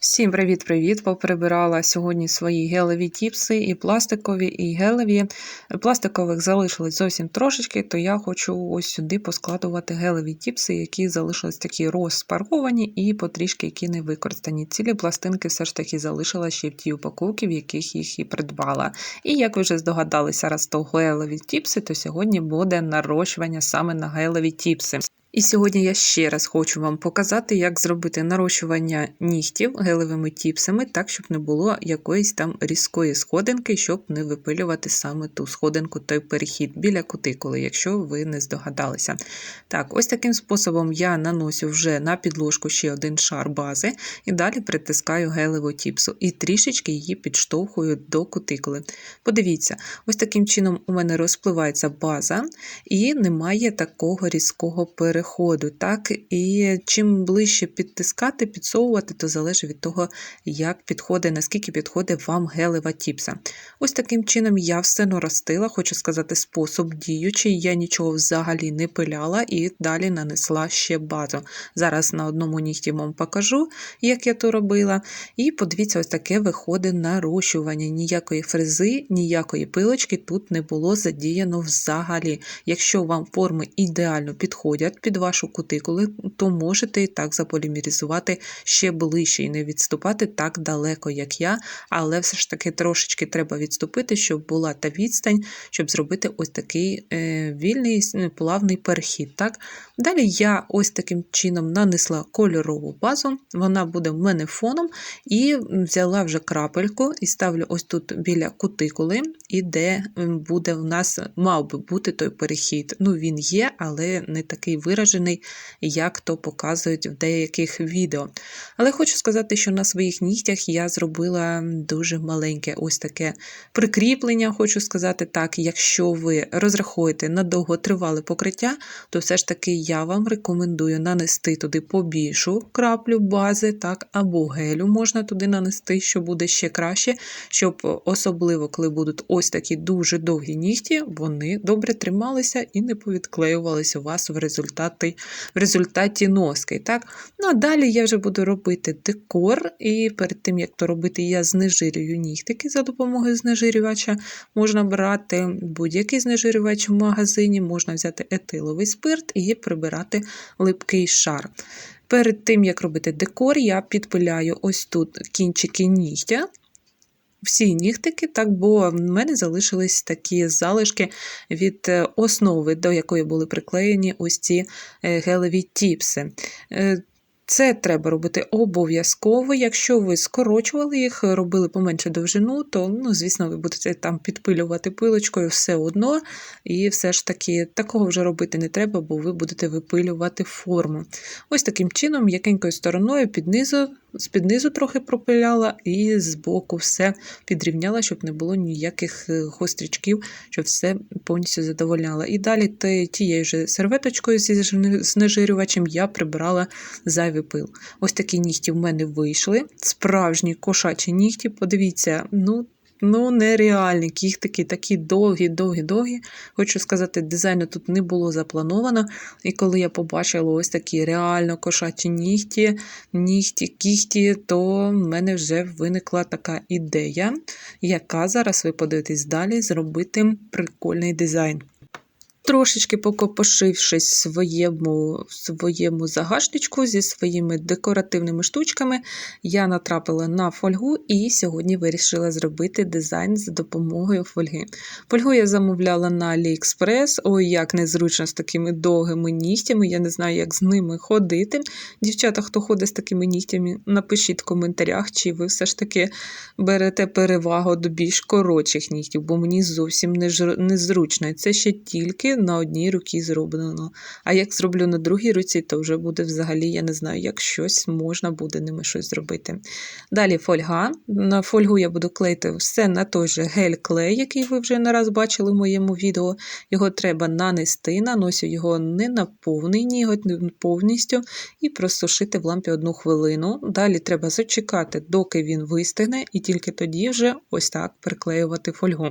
Всім привіт-привіт! Поприбирала сьогодні свої гелеві тіпси, і пластикові, і гелеві. Пластикових залишилось зовсім трошечки, то я хочу ось сюди поскладувати гелеві тіпси, які залишились такі розпаровані і потрішки, які не використані. Цілі пластинки все ж таки залишила ще в тій упаковці, в яких їх і придбала. І як ви вже здогадалися, раз то гелеві тіпси, то сьогодні буде нарощування саме на гелеві тіпси. І сьогодні я ще раз хочу вам показати, як зробити нарощування нігтів гелевими тіпсами, так, щоб не було якоїсь там різкої сходинки, щоб не випилювати саме ту сходинку, той перехід біля кутикули, якщо ви не здогадалися. Так, ось таким способом я наносю вже на підложку ще один шар бази і далі притискаю гелеву тіпсу і трішечки її підштовхую до кутикули. Подивіться, ось таким чином у мене розпливається база і немає такого різкого переходу переходу. Так? І чим ближче підтискати, підсовувати, то залежить від того, як підходить, наскільки підходить вам гелева тіпса. Ось таким чином я все наростила, хочу сказати, спосіб діючий. Я нічого взагалі не пиляла і далі нанесла ще базу. Зараз на одному нігті вам покажу, як я то робила. І подивіться, ось таке виходить нарощування. Ніякої фрези, ніякої пилочки тут не було задіяно взагалі. Якщо вам форми ідеально підходять під вашу кутикулу, то можете і так заполімеризувати ще ближче і не відступати так далеко, як я, але все ж таки трошечки треба відступити, щоб була та відстань, щоб зробити ось такий е, вільний плавний перехід. Так? Далі я ось таким чином нанесла кольорову базу, вона буде в мене фоном, і взяла вже крапельку і ставлю ось тут біля кутикули, і де буде в нас мав би бути той перехід. Ну, він є, але не такий виражений, як то показують в деяких відео. Але хочу сказати, що на своїх нігтях я зробила дуже маленьке ось таке прикріплення, хочу сказати так, якщо ви розрахуєте на довготривале покриття, то все ж таки я вам рекомендую нанести туди побільшу краплю бази, так, або гелю можна туди нанести, що буде ще краще, щоб особливо, коли будуть ось такі дуже довгі нігті, вони добре трималися і не повідклеювалися у вас в результаті в результаті носки. Так? Ну, а Далі я вже буду робити декор, і перед тим, як то робити, я знежирюю нігтики за допомогою знежирювача. Можна брати будь-який знежирювач в магазині, можна взяти етиловий спирт і прибирати липкий шар. Перед тим, як робити декор, я підпиляю ось тут кінчики нігтя. Всі нігтики, так, бо в мене залишились такі залишки від е, основи, до якої були приклеєні ось ці е, гелеві тіпси. Це треба робити обов'язково. Якщо ви скорочували їх, робили поменше довжину, то, ну, звісно, ви будете там підпилювати пилочкою все одно. І все ж таки такого вже робити не треба, бо ви будете випилювати форму. Ось таким чином, м'якенькою стороною під низу трохи пропиляла і з боку все підрівняла, щоб не було ніяких е, гострічків, щоб все повністю задовольняла. І далі тією ж серветочкою зі знежирювачем я прибирала зайвий пил. Ось такі нігті в мене вийшли. Справжні кошачі нігті. Подивіться, ну ну нереальні кіхтики, такі довгі-довгі-довгі. Хочу сказати, дизайну тут не було заплановано. І коли я побачила ось такі реально кошачі нігті, нігті, кіхті, то в мене вже виникла така ідея, яка зараз ви подивитесь далі, зробити прикольний дизайн. Трошечки покопошившись в своєму, своєму загашничку зі своїми декоративними штучками, я натрапила на фольгу і сьогодні вирішила зробити дизайн за допомогою фольги. Фольгу я замовляла на AliExpress, ой, як незручно з такими довгими нігтями, я не знаю, як з ними ходити. Дівчата, хто ходить з такими нігтями, напишіть в коментарях, чи ви все ж таки берете перевагу до більш коротших нігтів, бо мені зовсім незручно. Це ще тільки на одній руці зроблено. А як зроблю на другій руці, то вже буде взагалі, я не знаю, як щось можна буде ними щось зробити. Далі фольга. На фольгу я буду клеїти все на той же гель-клей, який ви вже не раз бачили в моєму відео. Його треба нанести, наносю його не на повний ніготь, не повністю, і просушити в лампі одну хвилину. Далі треба зачекати, доки він вистигне, і тільки тоді вже ось так приклеювати фольгу.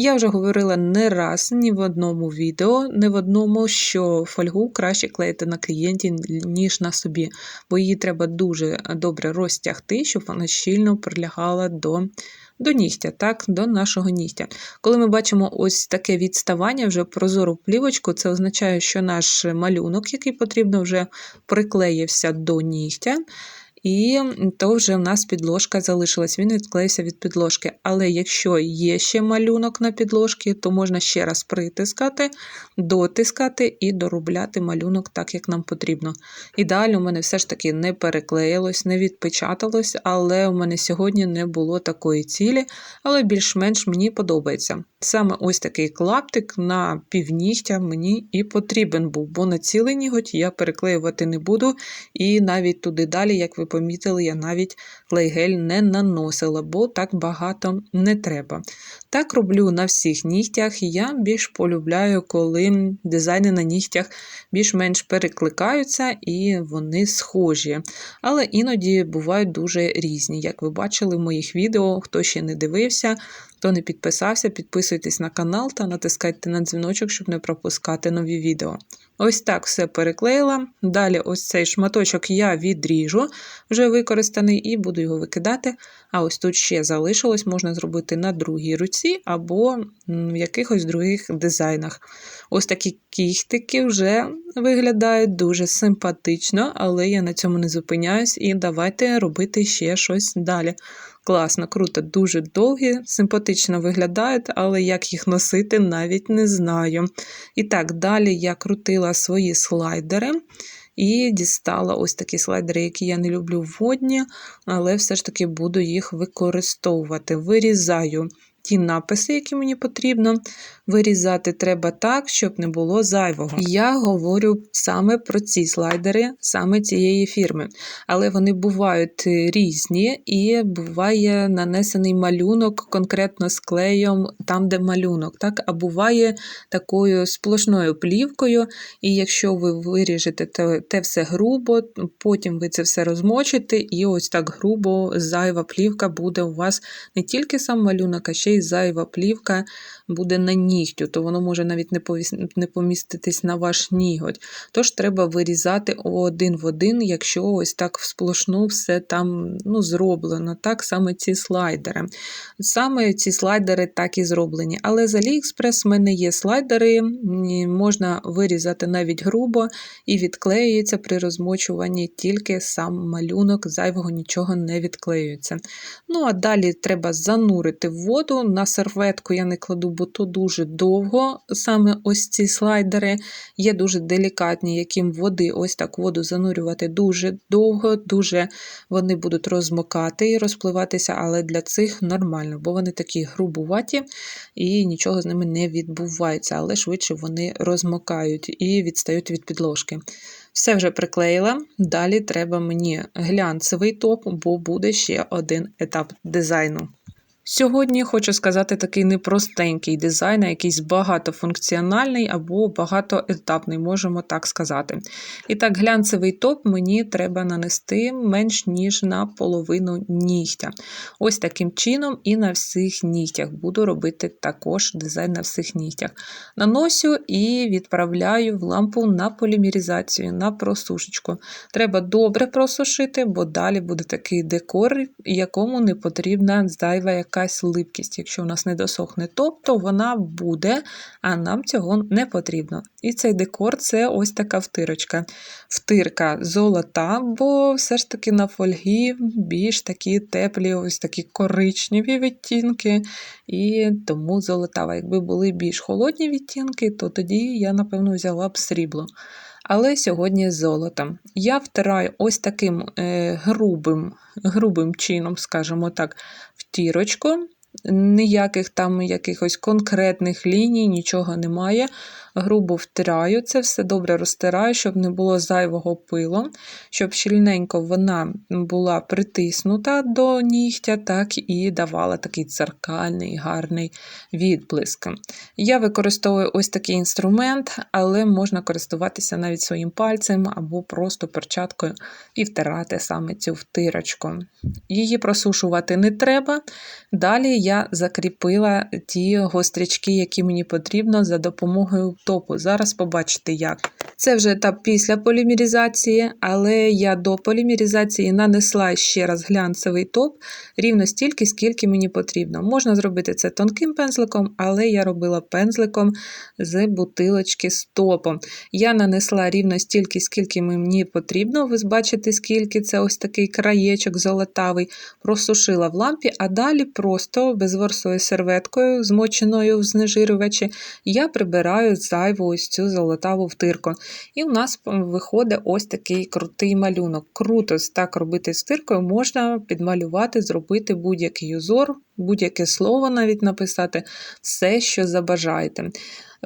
Я вже говорила не раз ні в одному відео, не в одному, що фольгу краще клеїти на клієнті, ніж на собі, бо її треба дуже добре розтягти, щоб вона щільно прилягала до до нігтя, так, до нашого нігтя. Коли ми бачимо ось таке відставання, вже прозору плівочку, це означає, що наш малюнок, який потрібно, вже приклеївся до нігтя. І то вже в нас підложка залишилась, він відклеївся від підложки. Але якщо є ще малюнок на підложці, то можна ще раз притискати, дотискати і доробляти малюнок так, як нам потрібно. Ідеально у мене все ж таки не переклеїлось, не відпечаталось, але у мене сьогодні не було такої цілі, але більш-менш мені подобається. Саме ось такий клаптик на півнігтя мені і потрібен був, бо на цілий ніготь я переклеювати не буду, і навіть туди далі, як ви помітили, я навіть клейгель не наносила, бо так багато не треба. Так роблю на всіх нігтях, я більш полюбляю, коли дизайни на нігтях більш-менш перекликаються і вони схожі. Але іноді бувають дуже різні. Як ви бачили в моїх відео, хто ще не дивився, Хто не підписався, підписуйтесь на канал та натискайте на дзвіночок, щоб не пропускати нові відео. Ось так все переклеїла. Далі ось цей шматочок я відріжу, вже використаний, і буду його викидати. А ось тут ще залишилось, можна зробити на другій руці або в якихось других дизайнах. Ось такі кіхтики вже виглядають дуже симпатично, але я на цьому не зупиняюсь і давайте робити ще щось далі. Класно, круто, дуже довгі, симпатично виглядають, але як їх носити, навіть не знаю. І так, далі я крутила свої слайдери. І дістала ось такі слайдери, які я не люблю водні, але все ж таки буду їх використовувати. Вирізаю ті написи, які мені потрібно. Вирізати треба так, щоб не було зайвого. Я говорю саме про ці слайдери, саме цієї фірми. Але вони бувають різні, і буває нанесений малюнок конкретно з клеєм там, де малюнок. так? А буває такою сплошною плівкою. І якщо ви виріжете те, те все грубо, потім ви це все розмочите, і ось так грубо зайва плівка буде у вас не тільки сам малюнок, а ще й зайва плівка буде на нігтю, то воно може навіть не не поміститись на ваш ніготь. Тож треба вирізати один в один, якщо ось так сплошну все там ну, зроблено. Так, саме ці слайдери. Саме ці слайдери так і зроблені. Але з AliExpress в мене є слайдери, можна вирізати навіть грубо і відклеюється при розмочуванні тільки сам малюнок, зайвого нічого не відклеюється. Ну, а далі треба занурити в воду. На серветку я не кладу бо то дуже довго. Саме ось ці слайдери є дуже делікатні, яким води, ось так воду занурювати дуже довго, дуже вони будуть розмокати і розпливатися, але для цих нормально, бо вони такі грубуваті і нічого з ними не відбувається, але швидше вони розмокають і відстають від підложки. Все вже приклеїла. Далі треба мені глянцевий топ, бо буде ще один етап дизайну. Сьогодні хочу сказати такий непростенький дизайн, а якийсь багатофункціональний або багатоетапний, можемо так сказати. І так, глянцевий топ мені треба нанести менш ніж на половину нігтя. Ось таким чином і на всіх нігтях. Буду робити також дизайн на всіх нігтях. Наносю і відправляю в лампу на полімеризацію, на просушечку. Треба добре просушити, бо далі буде такий декор, якому не потрібна зайва яка якась липкість. Якщо у нас не досохне топ, то вона буде, а нам цього не потрібно. І цей декор це ось така втирочка. Втирка золота, бо все ж таки на фольгі більш такі теплі, ось такі коричневі відтінки, і тому золотава. Якби були більш холодні відтінки, то тоді я, напевно, взяла б срібло. Але сьогодні золотом. Я втираю ось таким е, грубим грубим чином, скажімо так, втірочку. Ніяких там якихось конкретних ліній, нічого немає грубо втираю це все добре розтираю, щоб не було зайвого пилу, щоб щільненько вона була притиснута до нігтя, так і давала такий церкальний, гарний відблиск. Я використовую ось такий інструмент, але можна користуватися навіть своїм пальцем або просто перчаткою і втирати саме цю втирочку. Її просушувати не треба. Далі я закріпила ті гострячки, які мені потрібно за допомогою топу. Зараз побачите як. Це вже етап після полімеризації, але я до полімеризації нанесла ще раз глянцевий топ рівно стільки, скільки мені потрібно. Можна зробити це тонким пензликом, але я робила пензликом з бутилочки з топом. Я нанесла рівно стільки, скільки мені потрібно. Ви бачите, скільки це ось такий краєчок золотавий, просушила в лампі, а далі просто безворсовою серветкою, змоченою в знежирювачі, я прибираю зайву ось цю золотаву втирку. І у нас виходить ось такий крутий малюнок. Круто так робити стиркою, можна підмалювати, зробити будь-який узор, будь-яке слово навіть написати, все, що забажаєте.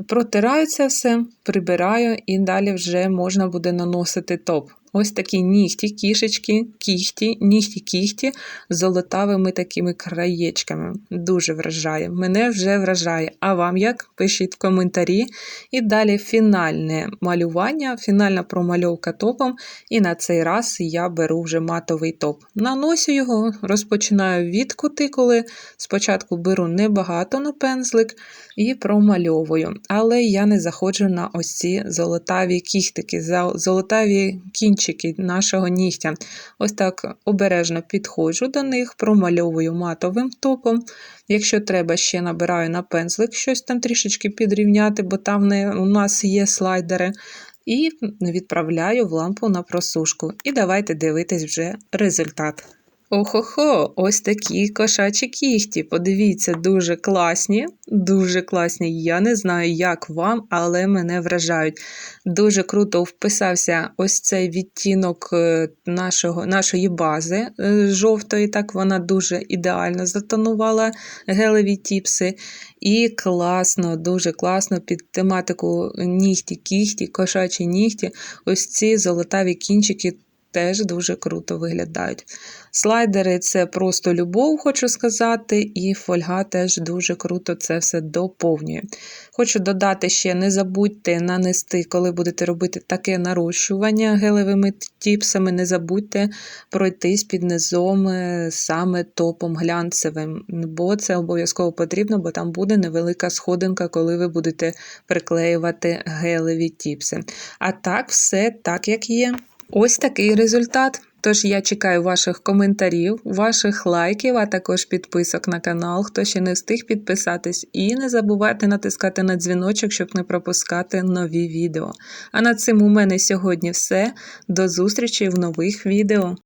Протираю це все, прибираю, і далі вже можна буде наносити топ. Ось такі нігті, кішечки, кіхті, нігті кіхті з золотавими такими краєчками. Дуже вражає. Мене вже вражає. А вам як? Пишіть в коментарі. І далі фінальне малювання, фінальна промальовка топом. І на цей раз я беру вже матовий топ. Наносю його, розпочинаю від кутикули. Спочатку беру небагато на пензлик і промальовую. Але я не заходжу на ось ці золотаві кіхтики, золотаві кінчики нашого нігтя. Ось так обережно підходжу до них, промальовую матовим топом. Якщо треба, ще набираю на пензлик щось там трішечки підрівняти, бо там не, у нас є слайдери. І відправляю в лампу на просушку. І давайте дивитись вже результат. Охо-хо, ось такі кошачі кіхті. Подивіться, дуже класні, дуже класні. Я не знаю, як вам, але мене вражають. Дуже круто вписався ось цей відтінок е, нашого, нашої бази е, жовтої. Так вона дуже ідеально затонувала гелеві тіпси. І класно, дуже класно під тематику нігті, кіхті, кошачі нігті. Ось ці золотаві кінчики теж дуже круто виглядають. Слайдери це просто любов, хочу сказати, і фольга теж дуже круто це все доповнює. Хочу додати ще: не забудьте нанести, коли будете робити таке нарощування гелевими тіпсами, не забудьте пройтись під низом е, саме топом глянцевим, бо це обов'язково потрібно, бо там буде невелика сходинка, коли ви будете приклеювати гелеві тіпси. А так, все так, як є. Ось такий результат. Тож я чекаю ваших коментарів, ваших лайків, а також підписок на канал, хто ще не встиг підписатись. І не забувайте натискати на дзвіночок, щоб не пропускати нові відео. А на цим у мене сьогодні все. До зустрічі в нових відео.